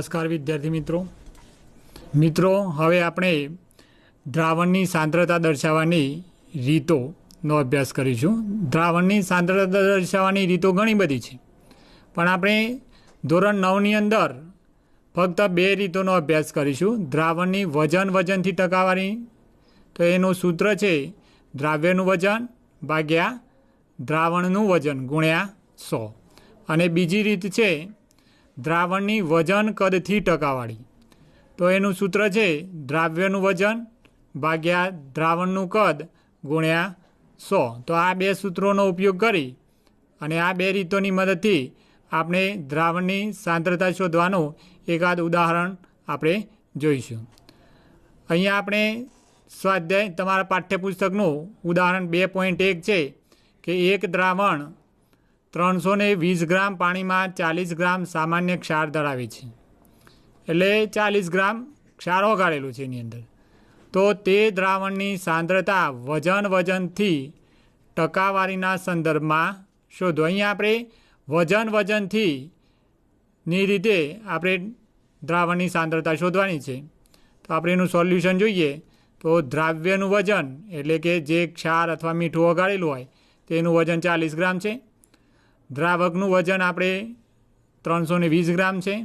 નમસ્કાર વિદ્યાર્થી મિત્રો. મિત્રો, હવે આપણે દ્રાવણની સાંદ્રતા દર્શાવવાની રીતોનો અભ્યાસ કરીશું. દ્રાવણની સાંદ્રતા દર્શાવવાની રીતો ઘણી બધી છે. પણ આપણે ધોરણ નવની અંદર ફક્ત બે રીતોનો અભ્યાસ કરીશું. દ્રાવણની વજન વજનથી ટકાવારી, તો એનું સૂત્ર છે દ્રાવ્યનું વજન ભાગ્યા દ્રાવણનું વજન ગુણ્યા સો. અને બીજી રીત છે દ્રાવણની વજન કદથી ટકાવાળી. તો એનું સૂત્ર છે દ્રાવ્યનું વજન ભાગ્યા દ્રાવણનું કદ ગુણ્યા સો. તો આ બે સૂત્રોનો ઉપયોગ કરી અને આ બે રીતોની મદદથી આપણે દ્રાવણની સાંદ્રતા શોધવાનું એકાદ ઉદાહરણ આપણે જોઈશું. અહીંયા આપણે સ્વાધ્યાય તમારા પાઠ્યપુસ્તકનું ઉદાહરણ બે પોઈન્ટ એક છે કે એક દ્રાવણ ત્રણસો વીસ ગ્રામ પાણીમાં ચાલીસ ગ્રામ સામાન્ય ક્ષાર ધરાવે છે. એટલે ચાલીસ ગ્રામ ક્ષાર ઓગાળેલું છે એની અંદર. તો તે દ્રાવણની સાંદ્રતા વજન વજનથી ટકાવારીના સંદર્ભમાં શોધો. અહીંયા આપણે વજન વજનથી ની રીતે આપણે દ્રાવણની સાંદ્રતા શોધવાની છે. તો આપણે એનું સોલ્યુશન જોઈએ. તો દ્રાવ્યનું વજન એટલે કે જે ક્ષાર અથવા મીઠું ઓગાળેલું હોય તેનું વજન ચાલીસ ગ્રામ છે. દ્રાવકનું વજન આપણે ત્રણસો વીસ ગ્રામ છે.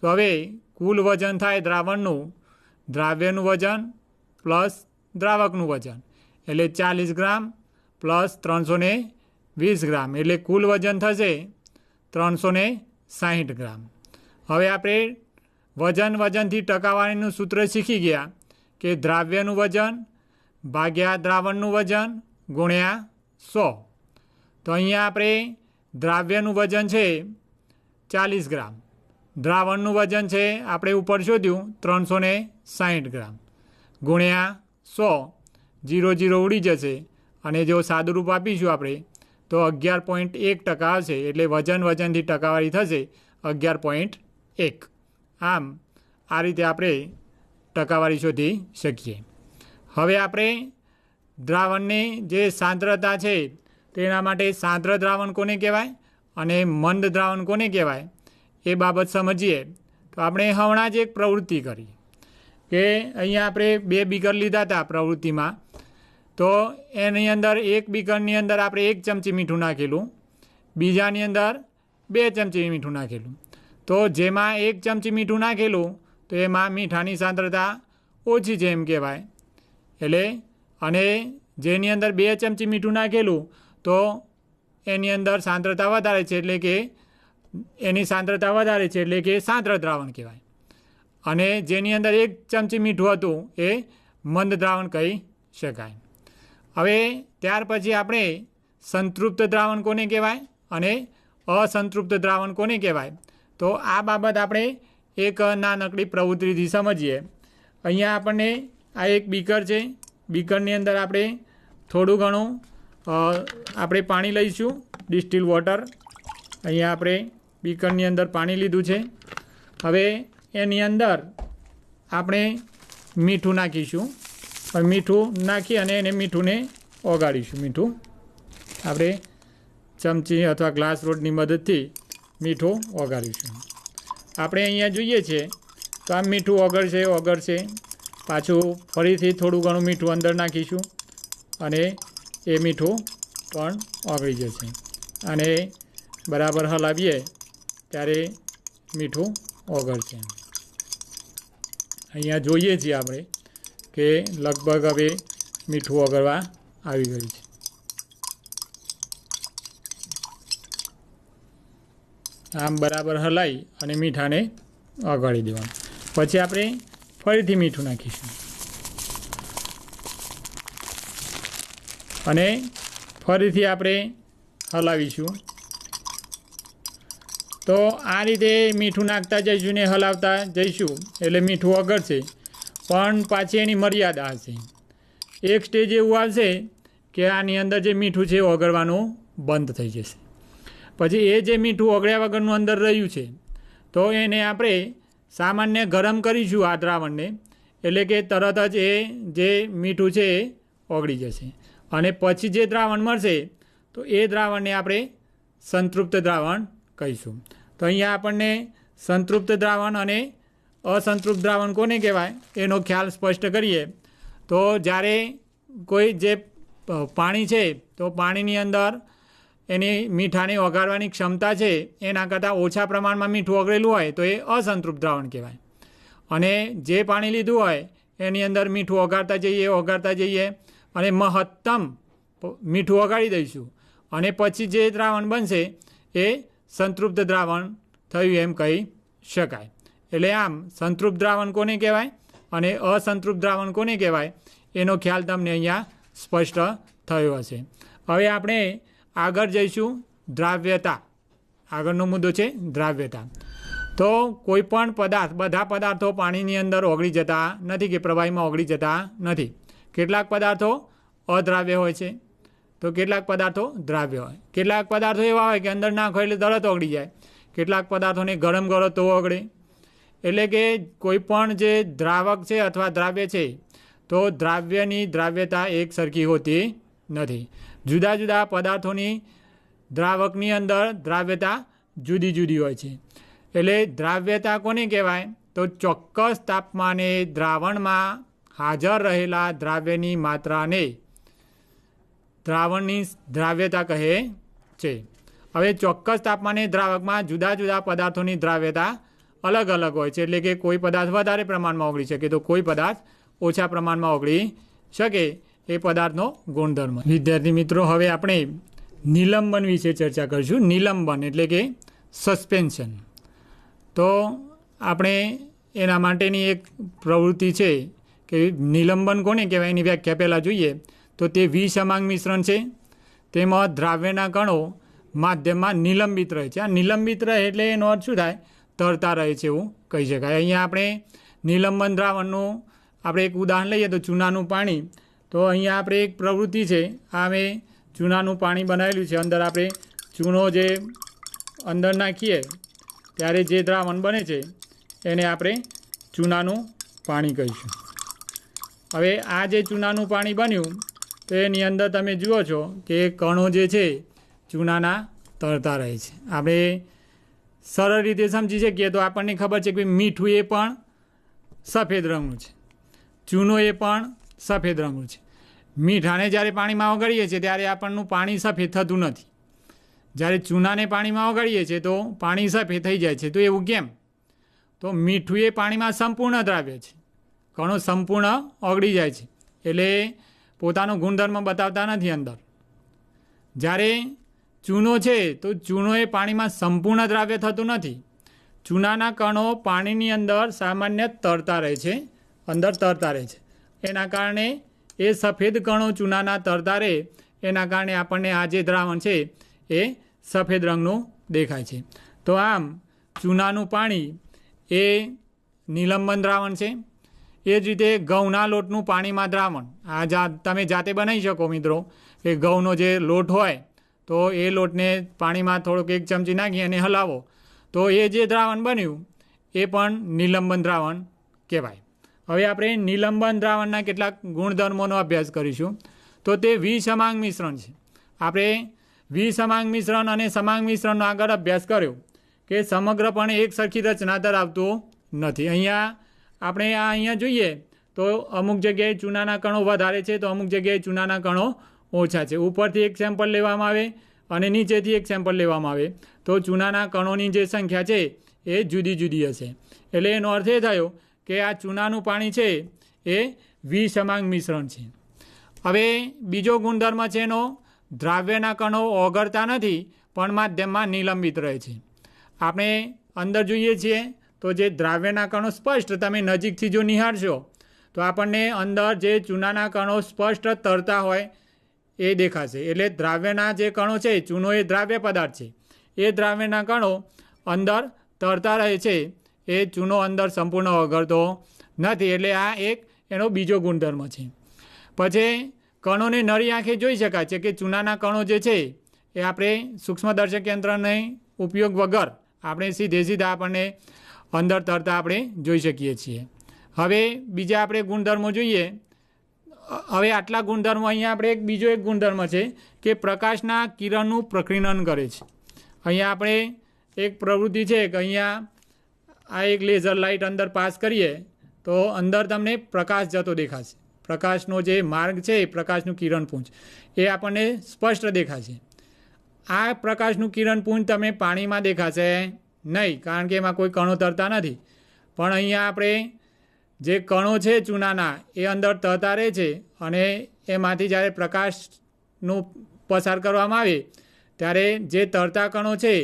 તો હવે કુલ વજન થાય દ્રાવણનું, દ્રાવ્યનું વજન પ્લસ દ્રાવકનું વજન. એટલે ચાલીસ ગ્રામ પ્લસ ત્રણસો વીસ ગ્રામ. એટલે કુલ વજન થશે ત્રણસો સાહીઠ ગ્રામ. હવે આપણે વજન વજનથી ટકાવારીનું સૂત્ર શીખી ગયા કે દ્રાવ્યનું વજન ભાગ્યા દ્રાવણનું વજન ગુણ્યા સો. તો અહીંયા આપણે દ્રાવ્યનું વજન છે ચાલીસ ગ્રામ. દ્રાવણનું વજન છે, આપણે ઉપર શોધ્યું ત્રણસો ને સાહીઠ ગ્રામ. ગુણ્યા સો, જીરો જીરો ઉડી જશે. અને જો સાદુરૂપ આપીશું આપણે, તો અગિયાર પોઈન્ટ એક ટકા આવશે એટલે વજન વજનથી ટકાવારી થશે અગિયાર પોઈન્ટ એક. આમ, આ રીતે આપણે ટકાવારી શોધી શકીએ. હવે આપણે દ્રાવણની જે સાંદ્રતા છે તેના માટે સાંદ્ર દ્રાવણ કોને કહેવાય અને મંદ દ્રાવણ કોને કહેવાય એ બાબત સમજીએ. તો આપણે હમણાં જ એક પ્રવૃત્તિ કરી કે અહીંયા આપણે બે બીકર લીધા હતા પ્રવૃત્તિમાં. તો એની અંદર એક બીકરની અંદર આપણે એક ચમચી મીઠું નાખેલું, બીજાની અંદર બે ચમચી મીઠું નાખેલું. તો જેમાં એક ચમચી મીઠું નાખેલું, તો એમાં મીઠાની સાંદ્રતા ઓછી છે એમ કહેવાય. એટલે અને જેની અંદર બે ચમચી મીઠું નાખેલું તો એની અંદર સાંદ્રતા વધારે છે એટલે કે એની સાંદ્રતા વધારે છે એટલે કે સાંદ્ર દ્રાવણ કહેવાય. અને જેની અંદર એક ચમચી મીઠું હતું એ મંદ દ્રાવણ કહી શકાય. હવે ત્યાર પછી આપણે સંતૃપ્ત દ્રાવણ કોને કહેવાય અને અસંતૃપ્ત દ્રાવણ કોને કહેવાય? તો આ બાબત આપણે એક નાનકડી પ્રવૃત્તિથી સમજીએ. અહીંયા આપણને આ એક બીકર છે. બીકરની અંદર આપણે થોડું ઘણું આપણે પાણી લઈશું ડિસ્ટિલ વોટર અહીંયા આપણે બીકરની અંદર પાણી લીધું છે. હવે એની અંદર આપણે મીઠું નાખીશું. મીઠું નાખી અને એને મીઠુંને ઓગાળીશું, મીઠું. આપણે ચમચી અથવા ગ્લાસ રોડની મદદથી મીઠું ઓગાળીશું. આપણે અહીંયા જોઈએ છીએ તો આ મીઠું ઓગળશે ઓગળશે. પાછું ફરીથી થોડું ઘણું મીઠું અંદર નાખીશું અને એ મીઠું પણ ઓગળી જશે. અને બરાબર હલાવીએ ત્યારે મીઠું ઓગળશે. અહીંયા જોઈએ છીએ આપણે કે લગભગ હવે મીઠું ઓગળવા આવી ગયું છે. આમ બરાબર હલાવી અને મીઠાને ઓગાળી દેવાનું. પછી આપણે ફરીથી મીઠું નાખીશું. અને ફરીથી આપણે હલાવીશું. તો આ રીતે મીઠું નાખતા જઈશું ને હલાવતા જઈશું, એટલે મીઠું ઓગળશે પણ પાછી એની મર્યાદા હશે. એક સ્ટેજ એવું આવશે કે આની અંદર જે મીઠું છે ઓગળવાનું બંધ થઈ જશે. પછી એ જે મીઠું ઓગળ્યા વગરનું અંદર રહ્યું છે, તો એને આપણે સામાન્ય ગરમ કરીશું આ દ્રાવણને, એટલે કે તરત જ એ જે મીઠું છે એ ઓગળી જશે. અને પછી જે દ્રાવણ મળશે, તો એ દ્રાવણને આપણે સંતૃપ્ત દ્રાવણ કહીશું. તો અહીંયા આપણને સંતૃપ્ત દ્રાવણ અને અસંતૃપ્ત દ્રાવણ કોને કહેવાય, એનો ખ્યાલ સ્પષ્ટ કરીએ. તો જ્યારે કોઈ જે પાણી છે, તો પાણીની અંદર એની મીઠાને ઓગાળવાની ક્ષમતા છે, એના કરતાં ઓછા પ્રમાણમાં મીઠું ઓગળેલું હોય, તો એ અસંતૃપ્ત દ્રાવણ કહેવાય. અને જે પાણી લીધું હોય, એની અંદર મીઠું ઓગાળતા જઈએ ઓગાળતા જઈએ અને મહત્તમ મીઠું વગાડી દઈશું. અને પછી જે દ્રાવણ બનશે, એ સંતૃપ્ત દ્રાવણ થયું એમ કહી શકાય. એટલે આમ સંતૃપ્ત દ્રાવણ કોને કહેવાય? અને અસંતૃપ્ત દ્રાવણ કોને કહેવાય? એનો ખ્યાલ તમને અહીંયા સ્પષ્ટ થયો હશે. હવે આપણે આગળ જઈશું દ્રાવ્યતા. આગળનો મુદ્દો છે દ્રાવ્યતા. તો કોઈ પણ પદાર્થ, બધા પદાર્થો પાણીની અંદર ઓગળી જતા નથી કે પ્રવાહીમાં ઓગળી જતા નથી. કેટલાક પદાર્થો અદ્રાવ્ય હોય છે. તો કેટલાક પદાર્થો દ્રાવ્ય હોય. કેટલાક પદાર્થો એવા હોય કે અંદર નાખો એટલે તરત ઓગળી જાય. કેટલાક પદાર્થોને ગરમ કરો તો ઓગળે. એટલે કે કોઈ પણ જે દ્રાવક છે અથવા દ્રાવ્ય છે, તો દ્રાવ્યની દ્રાવ્યતા એક સરખી હોતી નથી. જુદા જુદા પદાર્થોની દ્રાવકની અંદર દ્રાવ્યતા જુદી જુદી હોય છે. એટલે દ્રાવ્યતા કોને કહેવાય? તો ચોક્કસ તાપમાને દ્રાવણમાં હાજર રહેલા દ્રાવ્યની માત્રાને દ્રાવણની દ્રાવ્યતા કહે છે. હવે ચોક્કસ તાપમાને દ્રાવકમાં જુદા જુદા પદાર્થોની દ્રાવ્યતા અલગ અલગ હોય છે. એટલે કે કોઈ પદાર્થ વધારે પ્રમાણમાં ઓગળી શકે તો કોઈ પદાર્થ ઓછા પ્રમાણમાં ઓગળી શકે એ પદાર્થનો ગુણધર્મ. વિદ્યાર્થી મિત્રો, હવે આપણે નિલંબન વિશે ચર્ચા કરીશું. નિલંબન એટલે કે સસ્પેન્શન. તો આપણે એના માટેની એક પ્રવૃત્તિ છે. કે નિલંબન કોને કહેવાય એની વ્યાખ્યા પહેલાં જોઈએ. તો તે વિસમાંગ મિશ્રણ છે. તેમાં દ્રાવ્યના કણો માધ્યમમાં નિલંબિત રહે છે. આ નિલંબિત રહે એટલે એનો અર્થ શું થાય? તરતા રહે છે એવું કહી શકાય. અહીંયા આપણે નિલંબન દ્રાવણનું આપણે એક ઉદાહરણ લઈએ તો ચૂનાનું પાણી. તો અહીંયા આપણે એક પ્રવૃત્તિ છે. આ અમે ચૂનાનું પાણી બનાવેલું છે. અંદર આપણે ચૂનો જે અંદર નાખીએ, ત્યારે જે દ્રાવણ બને છે, એને આપણે ચૂનાનું પાણી કહીશું. હવે આ જે ચૂનાનું પાણી બન્યું, તો એની અંદર તમે જુઓ છો કે કણો જે છે, ચૂનાના તરતા રહે છે. આપણે સરળ રીતે સમજી શકીએ તો આપણને ખબર છે કે મીઠું એ પણ સફેદ રંગનું છે. ચૂનો એ પણ સફેદ રંગનું છે. મીઠાને જ્યારે પાણીમાં ઓગાળીએ છીએ ત્યારે આપણનું પાણી સફેદ થતું નથી. જ્યારે ચૂનાને પાણીમાં ઓગાળીએ છીએ તો પાણી સફેદ થઈ જાય છે. તો એવું કેમ? તો મીઠું એ પાણીમાં સંપૂર્ણ દ્રાવ્ય છે. કણો સંપૂર્ણ ઓગળી જાય છે. એટલે પોતાનો ગુણધર્મ બતાવતા નથી અંદર. જ્યારે ચૂનો છે, તો ચૂનો એ પાણીમાં સંપૂર્ણ દ્રાવ્ય થતું નથી. ચૂનાના કણો પાણીની અંદર સામાન્ય તરતા રહે છે, અંદર તરતા રહે છે. એના કારણે એ સફેદ કણો ચૂનાના તરતા રહે, એના કારણે આપણને આ જે દ્રાવણ છે, એ સફેદ રંગનું દેખાય છે. તો આમ, ચૂનાનું પાણી એ નિલંબન દ્રાવણ છે એ જ રીતે ઘઉંના લોટનું પાણીમાં દ્રાવણ. આ જા, તમે જાતે બનાવી શકો મિત્રો, કે ઘઉંનો જે લોટ હોય, તો એ લોટને પાણીમાં થોડોક એક ચમચી નાખી અને હલાવો. તો એ જે દ્રાવણ બન્યું, એ પણ નિલંબન દ્રાવણ કહેવાય. હવે આપણે નિલંબન દ્રાવણના કેટલાક ગુણધર્મોનો અભ્યાસ કરીશું. તો તે વિસમાંગ મિશ્રણ છે. આપણે વિસમાંગ મિશ્રણ અને સમાંગ મિશ્રણનો આગળ અભ્યાસ કર્યો, કે સમગ્રપણે એક સરખી રચના ધરાવતું નથી. અહીંયા આપણે આ અહીંયા જોઈએ તો અમુક જગ્યાએ ચૂનાના કણો વધારે છે તો અમુક જગ્યાએ ચૂનાના કણો ઓછા છે. ઉપરથી એક સેમ્પલ લેવામાં આવે અને નીચેથી એક સેમ્પલ લેવામાં આવે. તો ચૂનાના કણોની જે સંખ્યા છે એ જુદી જુદી હશે. એટલે એનો અર્થ એ થયો કે આ ચૂનાનું પાણી છે એ વિસમાંગ મિશ્રણ છે. હવે બીજો ગુણધર્મ છે એનો, દ્રાવ્યના કણો ઓગળતા નથી પણ માધ્યમમાં નિલંબિત રહે છે. આપણે અંદર જોઈએ છીએ તો જે દ્રાવ્યના કણો સ્પષ્ટ તમે નજીકથી જો નિહાળશો, તો આપણને અંદર જે ચૂનાના કણો સ્પષ્ટ તરતા હોય એ દેખાશે. એટલે દ્રાવ્યના જે કણો છે ચૂનો એ દ્રાવ્ય પદાર્થ છે. એ દ્રાવ્યના કણો અંદર તરતા રહે છે, એ ચૂનો અંદર સંપૂર્ણ વગરતો નથી. એટલે આ એક એનો બીજો ગુણધર્મ છે. પછી કણોને નરી આંખે જોઈ શકાય છે કે ચૂનાના કણો જે છે, એ આપણે સૂક્ષ્મદર્શક યંત્રને ઉપયોગ વગર આપણે સીધે સીધા આપણને અંદર તરતા આપણે જોઈ શકીએ છીએ. હવે બીજા આપણે ગુણધર્મો જોઈએ. હવે આટલા ગુણધર્મો અહીંયા આપણે એક બીજો એક ગુણધર્મ છે કે પ્રકાશના કિરણનું પ્રકીર્ણન કરે છે. અહીંયા આપણે એક પ્રવૃત્તિ છે કે અહીંયા આ એક લેઝર લાઇટ અંદર પાસ કરીએ તો અંદર તમને પ્રકાશ જતો દેખાશે. પ્રકાશનો જે માર્ગ છે એ પ્રકાશનું કિરણપુંજ એ આપણને સ્પષ્ટ દેખાશે. આ પ્રકાશનું કિરણપુંજ તમને પાણીમાં દેખાશે. નહીં, કારણ કે એમાં કોઈ કણો તરતા નથી. પણ અહીંયા આપણે જે કણો છે ચૂનાના, એ અંદર તરતા રહે છે અને એમાંથી જ્યારે પ્રકાશનું પસાર કરવામાં આવે, ત્યારે જે તરતા કણો છે,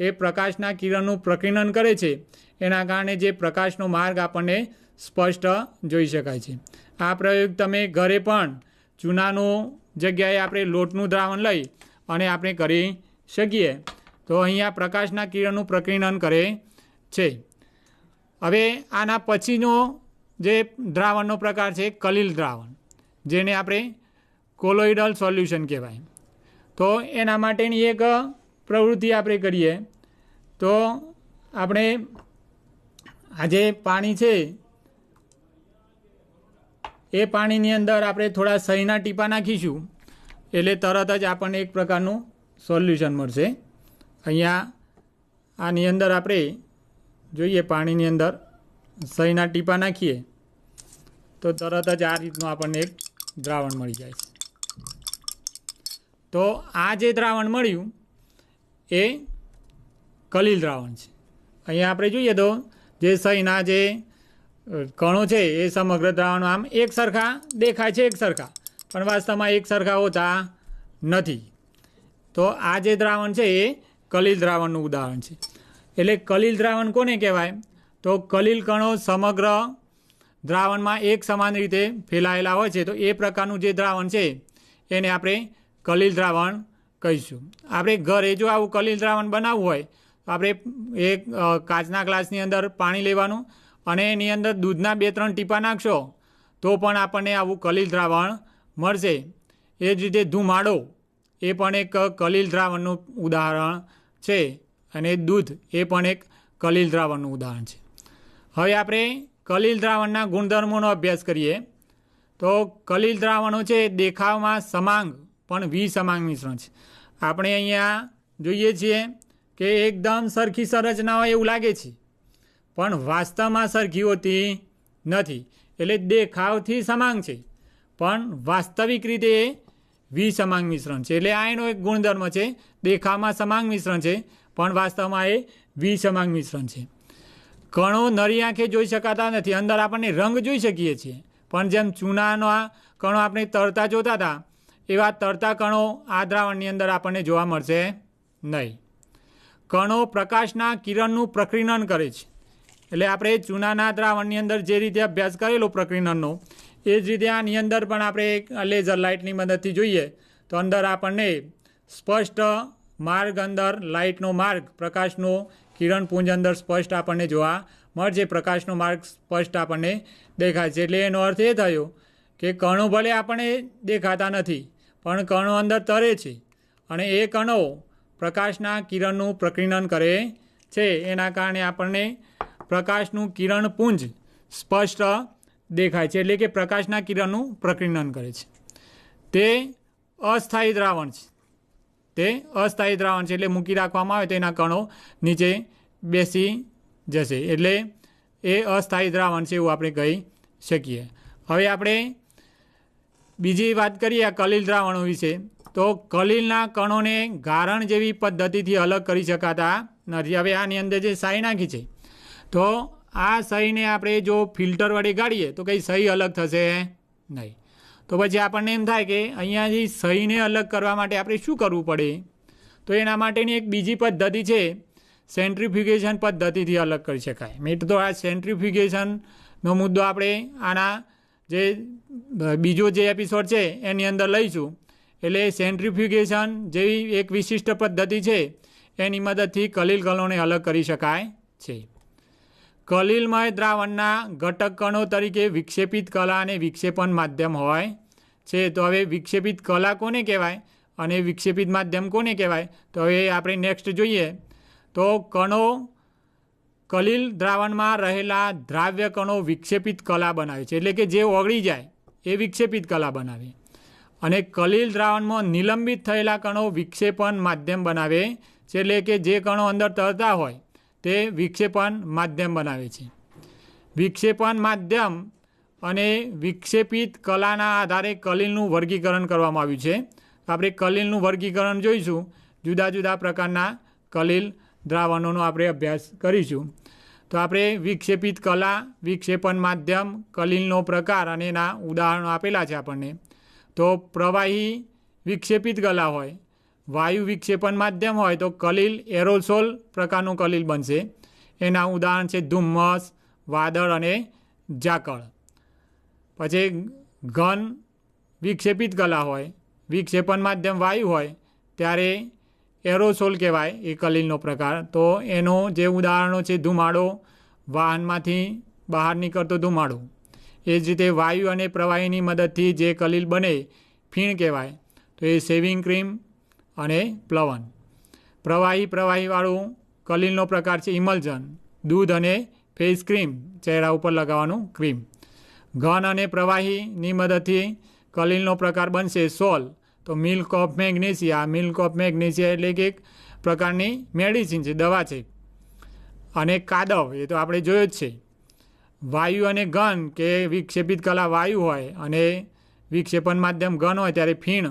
એ પ્રકાશના કિરણનું પ્રકીર્ણન કરે છે. એના કારણે જે પ્રકાશનો માર્ગ આપણને સ્પષ્ટ જોઈ શકાય છે. આ પ્રયોગ તમે ઘરે પણ ચૂનાનું જગ્યાએ આપણે લોટનું દ્રાવણ લઈ અને આપણે કરી શકીએ. તો અહીંયા પ્રકાશના કિરણનું પ્રકીર્ણન કરે છે. હવે આના પછીનો જે દ્રાવણનો પ્રકાર છે, કલીલ દ્રાવણ, જેને આપણે કોલોઇડલ સોલ્યુશન કહેવાય. તો એના માટેની એક પ્રવૃત્તિ આપણે કરીએ. તો આપણે આજે પાણી છે, એ પાણીની અંદર આપણે થોડા સહીના ટીપા નાખીશું. એટલે તરત જ આપણને એક પ્રકારનું સોલ્યુશન મળશે. અહીંયા આની અંદર આપણે જોઈએ પાણીની અંદર સહીના ટીપા નાખીએ તો તરત જ આ રીતનું આપણને એક દ્રાવણ મળી જાય છે. તો આ જે દ્રાવણ મળ્યું એ કલીલ દ્રાવણ છે. અહીંયા આપણે જોઈએ તો જે સહીના જે કણો છે એ સમગ્ર દ્રાવણ આમ એક સરખા દેખાય છે એક સરખા પણ વાસ્તવમાં એક સરખા હોતા નથી. તો આ જે દ્રાવણ છે એ કલીલ દ્રાવણનું ઉદાહરણ છે. એટલે કલીલ દ્રાવણ કોને કહેવાય? તો કલિલ કણો સમગ્ર દ્રાવણમાં એક સમાન રીતે ફેલાયેલા હોય છે. તો એ પ્રકારનું જે દ્રાવણ છે, એને આપણે કલીલ દ્રાવણ કહીશું. આપણે ઘરે જો આવું કલીલ દ્રાવણ બનાવવું હોય, તો આપણે એક કાચના ગ્લાસની અંદર પાણી લેવાનું અને એની અંદર દૂધના બે, ત્રણ ટીપા નાખશો, તો પણ આપણને આવું કલીલ દ્રાવણ મળશે. એ જ રીતે ધુમાડો, એ પણ એક કલીલ દ્રાવણનું ઉદાહરણ છે અને દૂધ એ પણ એક કલીલ દ્રાવણનું ઉદાહરણ છે. હવે આપણે કલીલ દ્રાવણના ગુણધર્મોનો અભ્યાસ કરીએ. તો કલીલ દ્રાવણો છે દેખાવમાં સમાંગ, પણ વિસમાંગ મિશ્રણ છે. આપણે અહીંયા જોઈએ છીએ કે એકદમ સરખી સંરચના હોય એવું લાગે છે, પણ વાસ્તવમાં સરખી હોતી નથી. એટલે દેખાવથી સમાંગ છે, પણ વાસ્તવિક રીતે વિસમાંગ મિશ્રણ છે. એટલે આ એનો એક ગુણધર્મ છે. દેખાવમાં સમાંગ મિશ્રણ છે, પણ વાસ્તવમાં એ વિસમાંગ મિશ્રણ છે. કણો નરી આંખે જોઈ શકાતા નથી. અંદર આપણને રંગ જોઈ શકીએ છીએ. પણ જેમ ચૂનાના કણો આપણે તરતા જોતા હતા, એવા તરતા કણો આ દ્રાવણની અંદર આપણને જોવા મળશે નહીં. કણો પ્રકાશના કિરણનું પ્રકીર્ણન કરે છે. એટલે આપણે ચૂનાના દ્રાવણની અંદર જે રીતે અભ્યાસ કરેલો પ્રકીર્ણનનો એ જ રીતે આની અંદર પણ આપણે લેઝર લાઇટની મદદથી જોઈએ, તો અંદર આપણને સ્પષ્ટ માર્ગ અંદર લાઇટનો માર્ગ, પ્રકાશનો કિરણપુંજ અંદર સ્પષ્ટ આપણને જોવા મળશે. પ્રકાશનો માર્ગ સ્પષ્ટ આપણને દેખાય છે. એટલે એનો અર્થ એ થયો કે કણો ભલે આપણને દેખાતા નથી, પણ કણો અંદર તરે છે અને એ કણો પ્રકાશના કિરણનું પ્રકીર્ણન કરે છે. એના કારણે આપણને પ્રકાશનું કિરણપુંજ સ્પષ્ટ દેખાય છે એટલે કે પ્રકાશના કિરણનું પ્રકીર્ણન કરે છે. તે અસ્થાયી દ્રાવણ છે. તે અસ્થાયી દ્રાવણ છે એટલે મૂકી રાખવામાં આવે તો એના કણો નીચે બેસી જશે. એટલે એ અસ્થાયી દ્રાવણ છે એવું આપણે કહી શકીએ. હવે આપણે બીજી વાત કરીએ આ કલીલ દ્રાવણો વિશે. તો કલીલના કણોને ગારણ જેવી પદ્ધતિથી અલગ કરી શકાતા નથી. હવે આની અંદર જે સાઈ નાખી છે. તો આ સહીને આપણે જો ફિલ્ટર વડે ગાળીએ તો કંઈ સહી અલગ થશે? નહીં. તો પછી આપણને એમ થાય કે અહીંયાથી સહીને અલગ કરવા માટે આપણે શું કરવું પડે? તો એના માટેની એક બીજી પદ્ધતિ છે, સેન્ટ્રીફ્યુગેશન પદ્ધતિથી અલગ કરી શકાય. મેં તો આ સેન્ટ્રીફ્યુગેશનનો મુદ્દો આપણે આના જે બીજો જે એપિસોડ છે, એની અંદર લઈશું. એટલે સેન્ટ્રીફ્યુગેશન જેવી એક વિશિષ્ટ પદ્ધતિ છે, એની મદદથી કલીલ કલોને અલગ કરી શકાય છે. કલીલમય દ્રાવણના ઘટક કણો તરીકે વિક્ષેપિત કલા અને વિક્ષેપણ માધ્યમ હોય છે. તો હવે વિક્ષેપિત કલા કોને કહેવાય અને વિક્ષેપિત માધ્યમ કોને કહેવાય? તો હવે આપણે નેક્સ્ટ જોઈએ. તો કણો, કલીલ દ્રાવણમાં રહેલા દ્રાવ્ય કણો વિક્ષેપિત કલા બનાવે છે. એટલે કે જે ઓગળી જાય, એ વિક્ષેપિત કલા બનાવે. અને કલીલ દ્રાવણમાં નિલંબિત થયેલા કણો વિક્ષેપણ માધ્યમ બનાવે છે. એટલે કે જે કણો અંદર તરતા હોય તે વિક્ષેપણ માધ્યમ બનાવે છે. વિક્ષેપણ માધ્યમ અને વિક્ષેપિત કલાના આધારે કલીલનું વર્ગીકરણ કરવામાં આવ્યું છે. આપણે કલીલનું વર્ગીકરણ જોઈશું. જુદા જુદા પ્રકારના કલીલ દ્રાવણોનો આપણે અભ્યાસ કરીશું. તો આપણે વિક્ષેપિત કલા, વિક્ષેપણ માધ્યમ, કલીલનો પ્રકાર અને એના ઉદાહરણો આપેલા છે આપણને. તો પ્રવાહી વિક્ષેપિત કલા હોય વાયુ વિક્ષેપણ માધ્યમ હોય તો કલીલ એરોસોલ પ્રકારનું કલીલ બનશે. એના ઉદાહરણ છે ધુમ્મસ, વાદળ અને ઝાકળ. પછી ઘન વિક્ષેપિત કલા હોય, વિક્ષેપણ માધ્યમ વાયુ હોય, ત્યારે એરોસોલ કહેવાય એ કલીલનો પ્રકાર. તો એનો જે ઉદાહરણો છે ધુમાડો, વાહનમાંથી બહાર નીકળતો ધુમાડો. એ જ રીતે વાયુ અને પ્રવાહીની મદદથી જે કલીલ બને, ફીણ કહેવાય. તો એ સેવિંગ ક્રીમ અને પ્લવન. પ્રવાહી પ્રવાહીવાળું કલીલનો પ્રકાર છે ઇમલ્જન. દૂધ અને ફેસ ક્રીમ, ચહેરા ઉપર લગાવવાનું ક્રીમ. ઘન અને પ્રવાહીની મદદથી કલીલનો પ્રકાર બનશે સોલ. તો milk of magnesia. Milk of magnesia એટલે કે એક પ્રકારની મેડિસિન છે, દવા છે. અને કાદવ, એ તો આપણે જોયો જ છે. વાયુ અને ઘન, કે વિક્ષેપિત કલા વાયુ હોય અને વિક્ષેપણ માધ્યમ ઘન હોય ત્યારે ફીણ.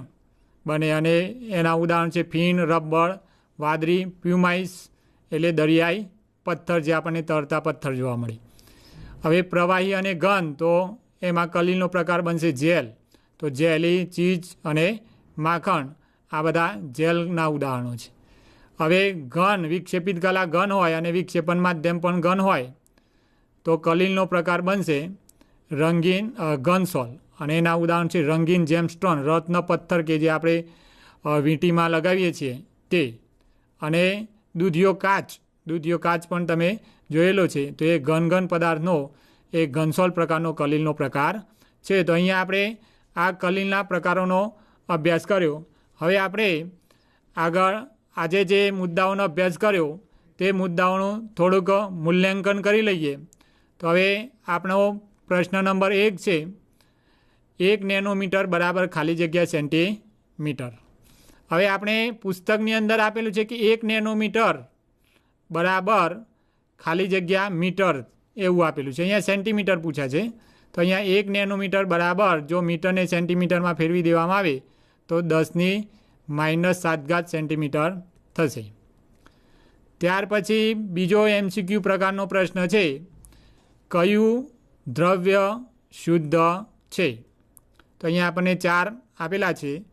બને અને એના ઉદાહરણ છે ફીણ રબર વાદળી, પ્યુમાઇસ એટલે દરિયાઈ પથ્થર જે આપણને તરતા પથ્થર જોવા મળે. હવે પ્રવાહી અને ઘન, તો એમાં કલીલનો પ્રકાર બનશે જેલ. તો જેલી ચીઝ અને માખણ, આ બધા જેલના ઉદાહરણો છે. હવે ઘન, વિક્ષેપિત કલા ઘન હોય અને વિક્ષેપણ માધ્યમ પણ ઘન હોય, તો કલીલનો પ્રકાર બનશે રંગીન ઘનસોલ. અને એના ઉદાહરણ છે રંગીન જેમસ્ટોન, રત્ન પથ્થર કે જે આપણે વીંટીમાં લગાવીએ છીએ તે. અને દૂધિયો કાચ દૂધિયો કાચ પણ તમે જોયેલો છે. તો એ ઘન ઘન પદાર્થનો, એ ઘનસોલ પ્રકારનો કલીલનો પ્રકાર છે. તો અહીંયા આપણે આ કલીલના પ્રકારોનો અભ્યાસ કર્યો. હવે આપણે આગળ આજે જે મુદ્દાઓનો અભ્યાસ કર્યો, તે મુદ્દાઓનું થોડુંક મૂલ્યાંકન કરી લઈએ. તો હવે આપણો પ્રશ્ન નંબર એક છે એક નેનોમીટર બરાબર ખાલી જગ્યા સેન્ટીમીટર. હવે આપણે પુસ્તકની અંદર આપેલું છે કે એક નેનોમીટર બરાબર ખાલી જગ્યા મીટર એવું આપેલું છે. અહીંયા સેન્ટીમીટર પૂછ્યા છે. તો અહીંયા એક નેનોમીટર બરાબર જો મીટરને સેન્ટીમીટરમાં ફેરવી દેવામાં આવે, તો દસની માઇનસ સાતઘાત સેન્ટીમીટર થશે. ત્યાર પછી બીજો એમસીક્યુ પ્રકારનો પ્રશ્ન છે, કયું દ્રવ્ય શુદ્ધ છે? તો અહીંયા આપણને ચાર આપેલા છે.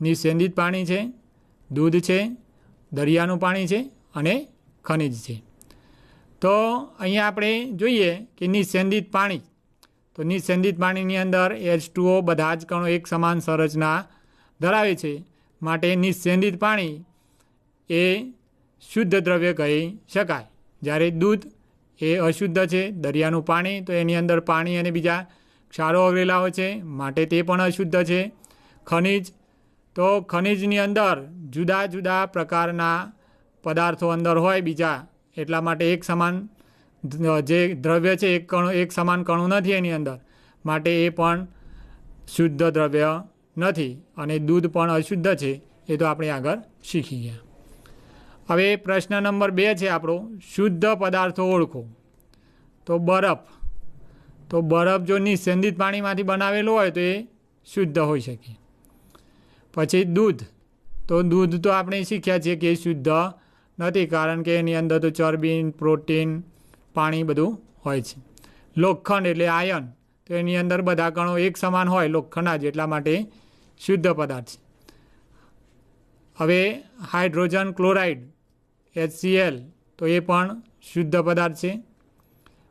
નિસેંદિત પાણી છે, દૂધ છે, દરિયાનું પાણી છે અને ખનિજ છે. તો અહીંયા આપણે જોઈએ કે નિસેંદિત પાણી. તો નિસેંદિત પાણીની અંદર એચ ટુઓ બધા જ કણો એક સમાન સંરચના ધરાવે છે. માટે નિસેંદિત પાણી એ શુદ્ધ દ્રવ્ય કહી શકાય. જ્યારે દૂધ એ અશુદ્ધ છે, દરિયાનું પાણી, તો એની અંદર પાણી અને બીજા ક્ષારો અવરેલા હોય છે, માટે તે પણ અશુદ્ધ છે. ખનિજ. તો ખનિજની અંદર જુદા જુદા પ્રકારના પદાર્થો અંદર હોય બીજા, એટલા માટે એક સમાન જે દ્રવ્ય છે, એક કણું, એક સમાન કણું નથી એની અંદર, માટે એ પણ શુદ્ધ દ્રવ્ય નથી અને દૂધ પણ અશુદ્ધ છે, એ તો આપણે આગળ શીખી ગયા. હવે પ્રશ્ન નંબર બે છે આપણો, શુદ્ધ પદાર્થો ઓળખો. તો બરફ. તો બરફ જો નિસંદિત પાણીમાંથી બનાવેલો હોય તો એ શુદ્ધ હોઈ શકે. પછી દૂધ. તો દૂધ તો આપણે શીખ્યા છીએ કે એ શુદ્ધ નથી કારણ કે એની અંદર તો ચરબી પ્રોટીન, પાણી બધું હોય છે. લોખંડ એટલે આયન. તો એની અંદર બધા કણો એક સમાન હોય લોખંડના જ, એટલા માટે શુદ્ધ પદાર્થ છે. હવે હાઇડ્રોજન ક્લોરાઇડ, એચસીએલ, તો એ પણ શુદ્ધ પદાર્થ છે.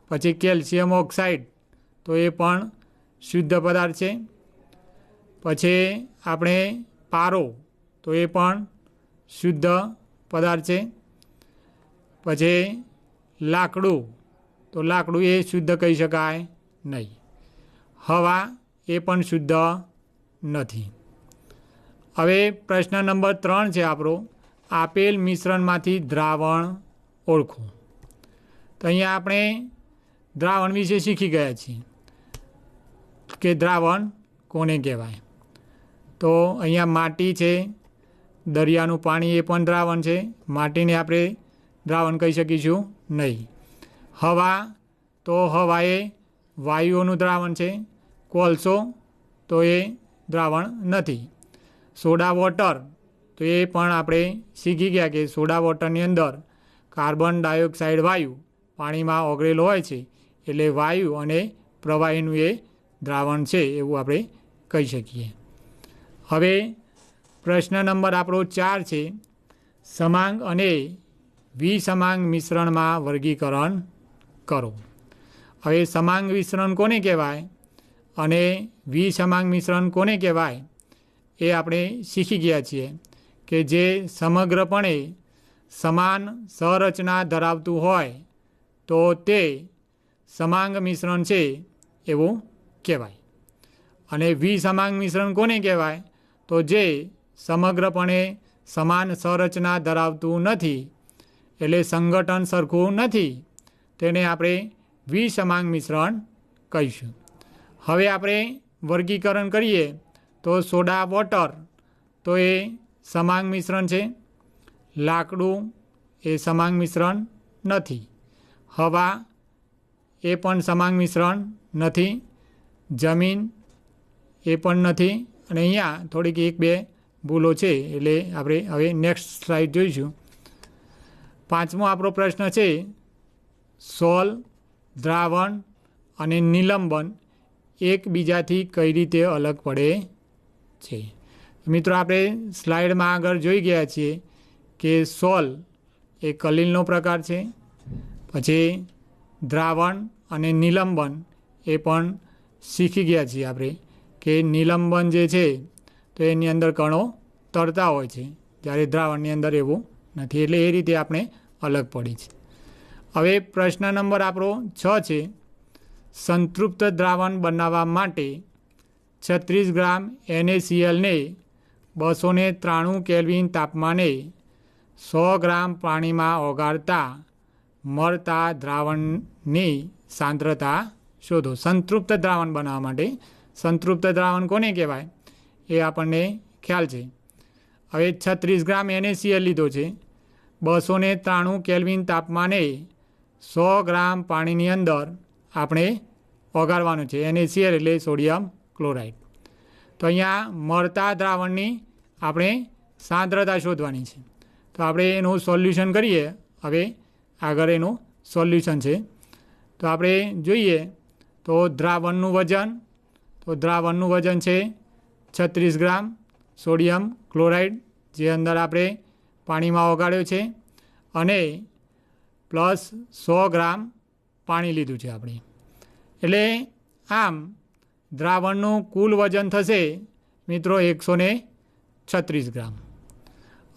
પછી કેલ્શિયમ ઓક્સાઇડ. તો એ પણ શુદ્ધ પદાર્થ છે. પછી આપણે પારો, તો એ પણ શુદ્ધ પદાર્થ છે. પછી લાકડું, તો લાકડું એ શુદ્ધ કહી શકાય નહીં. હવા એ પણ શુદ્ધ નથી. હવે પ્રશ્ન નંબર ત્રણ છે આપણો. આપેલ મિશ્રણમાંથી દ્રાવણ ઓળખો. તો અહીંયા આપણે દ્રાવણ વિશે શીખી ગયા છીએ. કે દ્રાવણ કોને કહેવાય? તો અહીંયા માટી છે, દરિયાનું પાણી એ પણ દ્રાવણ છે. માટીને આપણે દ્રાવણ કહી શકીશું નહીં. હવા, તો હવા એ વાયુઓનું દ્રાવણ છે. કોલસો, તો એ દ્રાવણ નથી. સોડા વોટર, તો એ પણ આપણે શીખી ગયા કે સોડા વોટરની અંદર કાર્બન ડાયોક્સાઇડ વાયુ પાણીમાં ઓગળેલો હોય છે. એટલે વાયુ અને પ્રવાહીનું એ દ્રાવણ છે એવું આપણે કહી શકીએ. હવે પ્રશ્ન નંબર આપણો ચાર છે, સમાંગ અને વિસમાંગ મિશ્રણમાં વર્ગીકરણ કરો. હવે સમાંગ મિશ્રણ કોને કહેવાય અને વિસમાંગ મિશ્રણ કોને કહેવાય એ આપણે શીખી ગયા છીએ કે જે સમગ્રપણે સમાન સંરચના ધરાવતું હોય તો તે સમાંગ મિશ્રણ છે એવું કહેવાય. અને વિસમાંગ મિશ્રણ કોને કહેવાય? તો જે સમગ્રપણે સમાન સંરચના ધરાવતું નથી, એટલે સંગઠન સરખું નથી, તેને આપણે વિસમાંગ મિશ્રણ કહીશું. હવે આપણે વર્ગીકરણ કરીએ, તો સોડા વોટર, તો એ સમાંગ મિશ્રણ છે. લાકડું એ સમાંગ મિશ્રણ નથી. હવા એ પણ સમાંગ મિશ્રણ નથી. જમીન એ પણ નથી અને અહીંયા થોડીક એક બે ભૂલો છે એટલે આપણે હવે નેક્સ્ટ સ્લાઇડ જોઈશું. પાંચમો આપણો પ્રશ્ન છે, સોલ, દ્રાવણ અને નિલંબન એકબીજાથી કઈ રીતે અલગ પડે છે? મિત્રો, આપણે સ્લાઇડમાં આગળ જોઈ ગયા છીએ કે સોલ એ કલીલનો પ્રકાર છે, પછી દ્રાવણ અને નિલંબન એ પણ શીખી ગયા છીએ આપણે કે નિલંબન જે છે, તો એની અંદર કણો તરતા હોય છે. જ્યારે દ્રાવણની અંદર એવું નથી. એટલે એ રીતે આપણે અલગ પડી છે. હવે પ્રશ્ન નંબર આપણો છ છે. સંતૃપ્ત દ્રાવણ બનાવવા માટે છત્રીસ ગ્રામ એનએસીએલને બસો ને ત્રાણું કેલ્વિન તાપમાને સો ગ્રામ પાણીમાં ઓગાળતા, મળતા દ્રાવણની સાંદ્રતા શોધો. સંતૃપ્ત દ્રાવણ બનાવવા માટે સંતૃપ્ત દ્રાવણ કોને કહેવાય? એ આપણને ખ્યાલ છે. હવે છત્રીસ ગ્રામ એનએસીએલ લીધો છે. બસો ને ત્રાણું કેલ્વિન તાપમાને સો ગ્રામ પાણીની અંદર આપણે ઓગાળવાનું છે. એનએસીએલ એટલે સોડિયમ ક્લોરાઇડ. તો અહીંયા મળતા દ્રાવણની આપણે સાંદ્રતા શોધવાની છે. તો આપણે એનું સોલ્યુશન કરીએ. હવે આગળ એનું સોલ્યુશન છે. તો આપણે જોઈએ તો દ્રાવણનું વજન, તો દ્રાવણનું વજન છે છત્રીસ ગ્રામ સોડિયમ ક્લોરાઇડ, જે અંદર આપણે પાણીમાં ઓગાળ્યો છે. અને પ્લસ સો ગ્રામ પાણી લીધું છે આપણે. એટલે આમ દ્રાવણનું કુલ વજન થશે મિત્રો એકસો છત્રીસ ગ્રામ.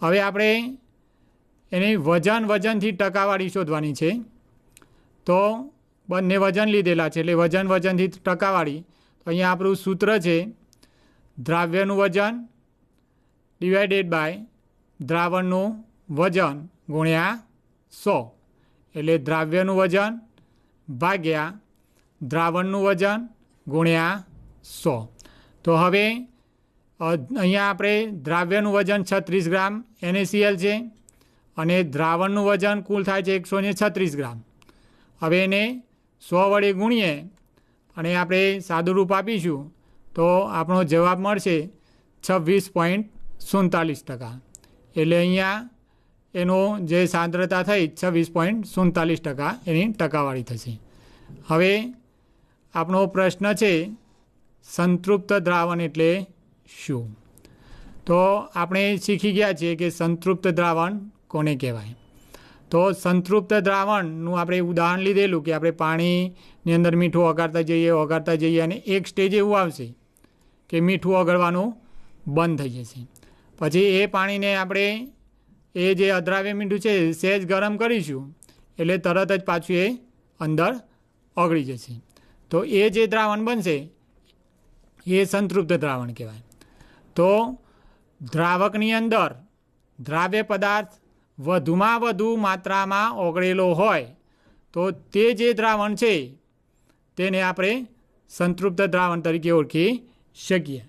હવે આપણે એની વજન વજનથી ટકાવારી શોધવાની છે. તો બંને વજન લીધેલા છે. એટલે વજન વજનથી ટકાવાળી તો અહીંયા આપણું સૂત્ર છે, દ્રાવ્યનું વજન ડિવાઇડેડ બાય દ્રાવણનું વજન ગુણ્યા સો. એટલે દ્રાવ્યનું વજન ભાગ્યા દ્રાવણનું વજન ગુણ્યા સો. તો હવે અહીંયા આપણે દ્રાવ્યનું વજન છત્રીસ ગ્રામ એનએસીએલ છે અને દ્રાવણનું વજન કુલ થાય છે એકસો ને છત્રીસ ગ્રામ. હવે એને સો વડે ગુણીએ અને આપણે સાદું રૂપ આપીશું, તો આપણો જવાબ મળશે છવ્વીસ પોઈન્ટ સુડતાલીસ ટકા. એટલે અહીંયા એનો જે સાંદ્રતા થઈ છવ્વીસ પોઈન્ટ સુડતાલીસ ટકા એની ટકાવારી થશે. હવે આપણો પ્રશ્ન છે સંતૃપ્ત દ્રાવણ એટલે શું? તો આપણે શીખી ગયા છીએ કે સંતૃપ્ત દ્રાવણ કોને કહેવાય? તો સંતૃપ્ત દ્રાવણનું આપણે ઉદાહરણ લીધેલું કે આપણે પાણીની અંદર મીઠું ઓગાળતા જઈએ ઓગાળતા જઈએ અને એક સ્ટેજ એવું આવશે કે મીઠું ઓગળવાનું બંધ થઈ જશે. પછી એ પાણીને આપણે એ જે અદ્રાવ્ય મીઠું છે સહેજ ગરમ કરીશું એટલે તરત જ પાછું એ અંદર ઓગળી જશે. તો એ જે દ્રાવણ બનશે, એ સંતૃપ્ત દ્રાવણ કહેવાય. તો દ્રાવકની અંદર દ્રાવ્ય પદાર્થ વધુમાં વધુ માત્રામાં ઓગળેલો હોય, તો તે જે દ્રાવણ છે, તેને આપણે સંતૃપ્ત દ્રાવણ તરીકે ઓળખી શકીએ.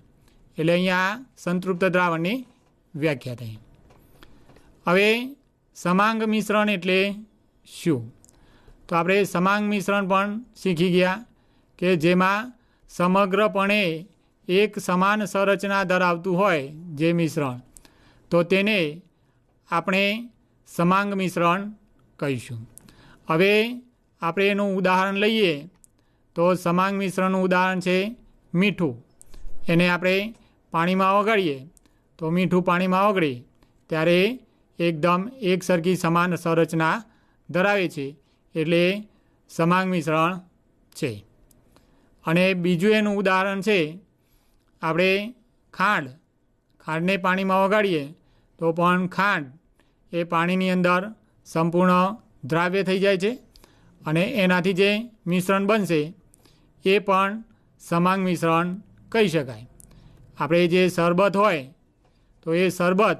એટલે અહીંયા સંતૃપ્ત દ્રાવણની વ્યાખ્યા થઈ. હવે સમાંગ મિશ્રણ એટલે શું? તો આપણે સમાંગ મિશ્રણ પણ શીખી ગયા કે જેમાં સમગ્રપણે એક સમાન સંરચના ધરાવતું હોય જે મિશ્રણ. તો તેને આપણે સમાંગ મિશ્રણ કહીશું હવે આપણે એનું ઉદાહરણ લઈએ તો સમાંગ મિશ્રણનું ઉદાહરણ છે મીઠું. એને આપણે પાણીમાં ઓગાળીએ. તો મીઠું પાણીમાં ઓગળે ત્યારે એકદમ એક સરખી સમાન સંરચના ધરાવે છે. એટલે સમાંગ મિશ્રણ છે. અને બીજું એનું ઉદાહરણ છે આપણે ખાંડ. ખાંડને પાણીમાં ઓગાળીએ તો પણ ખાંડ એ પાણીની અંદર સંપૂર્ણ દ્રાવ્ય થઈ જાય છે અને એનાથી જે મિશ્રણ બનશે, એ પણ સમાંગ મિશ્રણ કહી શકાય. આપણે જે શરબત હોય, તો એ શરબત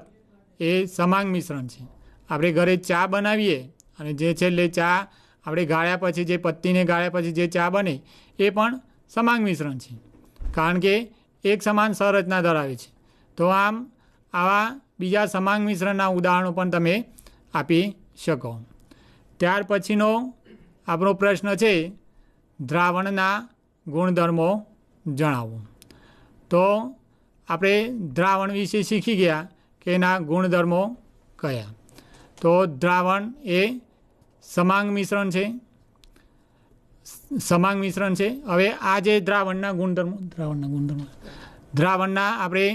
એ સમાંગ મિશ્રણ છે. આપણે ઘરે ચા બનાવીએ અને જે છેલ્લે ચા આપણે ગાળ્યા પછી, જે પત્તીને ગાળ્યા પછી જે ચા બને, એ પણ સમાંગ મિશ્રણ છે. કારણ કે એક સમાન સંરચના ધરાવે છે. તો આમ આવા બીજા સમાંગ મિશ્રણના ઉદાહરણો પણ તમે આપી શકો. ત્યાર પછીનો આપણો પ્રશ્ન છે દ્રાવણના ગુણધર્મો જણાવો. તો આપણે દ્રાવણ વિશે શીખી ગયા કે એના ગુણધર્મો કયા. તો દ્રાવણ એ સમાંગ મિશ્રણ છે. સમાંગ મિશ્રણ છે. હવે આ જે દ્રાવણના ગુણધર્મો દ્રાવણના ગુણધર્મો, દ્રાવણના આપણે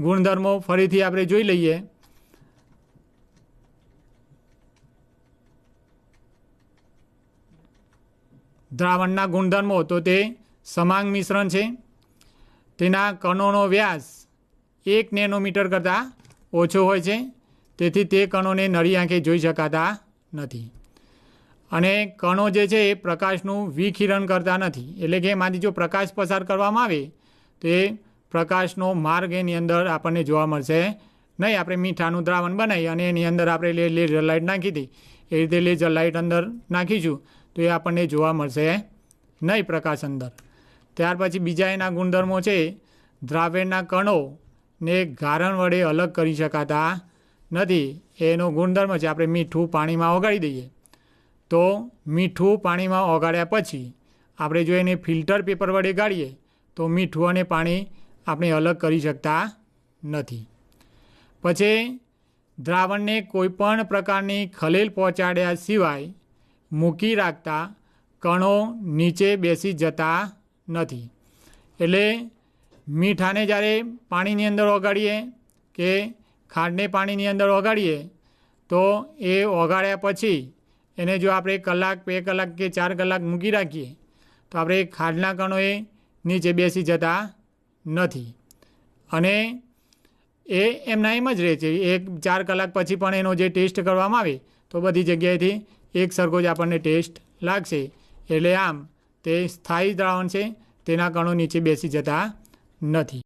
ગુણધર્મો ફરીથી આપણે જોઈ લઈએ. દ્રાવણના ગુણધર્મો, તો તે સમાંગ મિશ્રણ છે. તેના કણોનો વ્યાસ એક નેનોમીટર કરતાં ઓછો હોય છે. તેથી તે કણોને નરી આંખે જોઈ શકાતા નથી. અને કણો જે છે એ પ્રકાશનું વિખિરણ કરતા નથી. એટલે કે એમાંથી જો પ્રકાશ પસાર કરવામાં આવે, તો એ પ્રકાશનો માર્ગ એની અંદર આપણને જોવા મળશે. નહીં, આપણે મીઠાનું દ્રાવણ બનાવી અને એની અંદર આપણે લેઝર લાઇટ નાખી હતી એ રીતે લેઝર લાઇટ અંદર નાખીશું, તો એ આપણને જોવા મળશે. નહીં, પ્રકાશ અંદર. ત્યાર પછી બીજા એના ગુણધર્મો છે. દ્રાવણના કણો ને ગારણ વડે અલગ કરી શકાતા નથી. એનો ગુણધર્મ છે, આપણે મીઠું પાણીમાં ઓગાળી દઈએ. તો મીઠું પાણીમાં ઓગાળ્યા પછી, આપણે જો એને ફિલ્ટર પેપર વડે ગાળીએ, તો મીઠું અને પાણી આપણે અલગ કરી શકતા નથી. પછી દ્રાવણને કોઈપણ પ્રકારની ખલેલ પહોંચાડ્યા સિવાય મૂકી રાખતા કણો નીચે બેસી જતા નથી. એટલે મીઠાને જ્યારે પાણીની અંદર ઓગાળીએ કે ખાંડને પાણીની અંદર ઓગાળીએ, તો એ ઓગાળ્યા પછી એને જો આપણે કલાક, બે કલાક કે ચાર કલાક મૂકી રાખીએ, તો આપણે ખાંડના કણો એ નીચે બેસી જતા નથી. અને એ એમના એમ જ રહે છે. એક ચાર કલાક પછી પણ એનો જે ટેસ્ટ કરવામાં આવે, તો બધી જગ્યાએથી એક સરખો જ આપણને ટેસ્ટ લાગશે. એટલે આમ, તે સ્થાયી દ્રાવણ છે, તેના કણો નીચે બેસી જતા નથી.